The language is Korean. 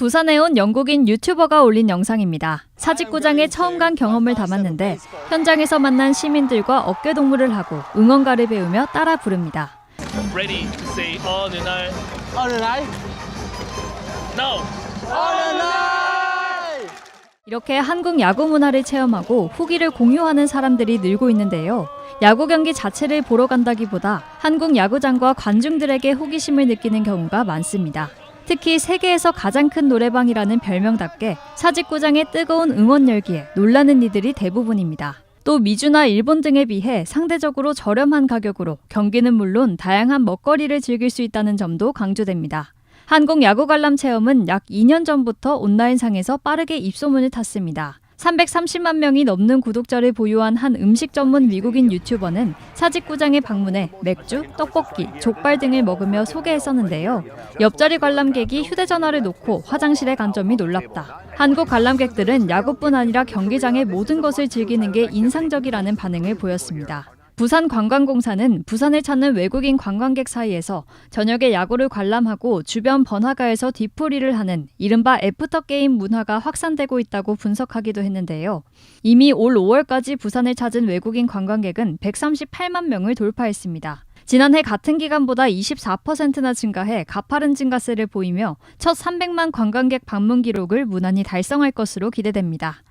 부산에 온 영국인 유튜버가 올린 영상입니다. 사직구장에 처음 간 경험을 담았는데 현장에서 만난 시민들과 어깨 동무를 하고 응원가를 배우며 따라 부릅니다. ready to say 어느 날 어느 날 now 어느 날 이렇게 한국 야구 문화를 체험하고 후기를 공유하는 사람들이 늘고 있는데요. 야구 경기 자체를 보러 간다기보다 한국 야구장과 관중들에게 호기심을 느끼는 경우가 많습니다. 특히 세계에서 가장 큰 노래방이라는 별명답게 사직구장의 뜨거운 응원 열기에 놀라는 이들이 대부분입니다. 또 미주나 일본 등에 비해 상대적으로 저렴한 가격으로 경기는 물론 다양한 먹거리를 즐길 수 있다는 점도 강조됩니다. 한국 야구 관람 체험은 약 2년 전부터 온라인상에서 빠르게 입소문을 탔습니다. 330만 명이 넘는 구독자를 보유한 한 음식 전문 미국인 유튜버는 사직구장에 방문해 맥주, 떡볶이, 족발 등을 먹으며 소개했었는데요. 옆자리 관람객이 휴대전화를 놓고 화장실에 간 점이 놀랍다. 한국 관람객들은 야구뿐 아니라 경기장의 모든 것을 즐기는 게 인상적이라는 반응을 보였습니다. 부산관광공사는 부산을 찾는 외국인 관광객 사이에서 저녁에 야구를 관람하고 주변 번화가에서 뒤풀이를 하는 이른바 애프터 게임 문화가 확산되고 있다고 분석하기도 했는데요. 이미 올 5월까지 부산을 찾은 외국인 관광객은 138만 명을 돌파했습니다. 지난해 같은 기간보다 24%나 증가해 가파른 증가세를 보이며 첫 300만 관광객 방문 기록을 무난히 달성할 것으로 기대됩니다.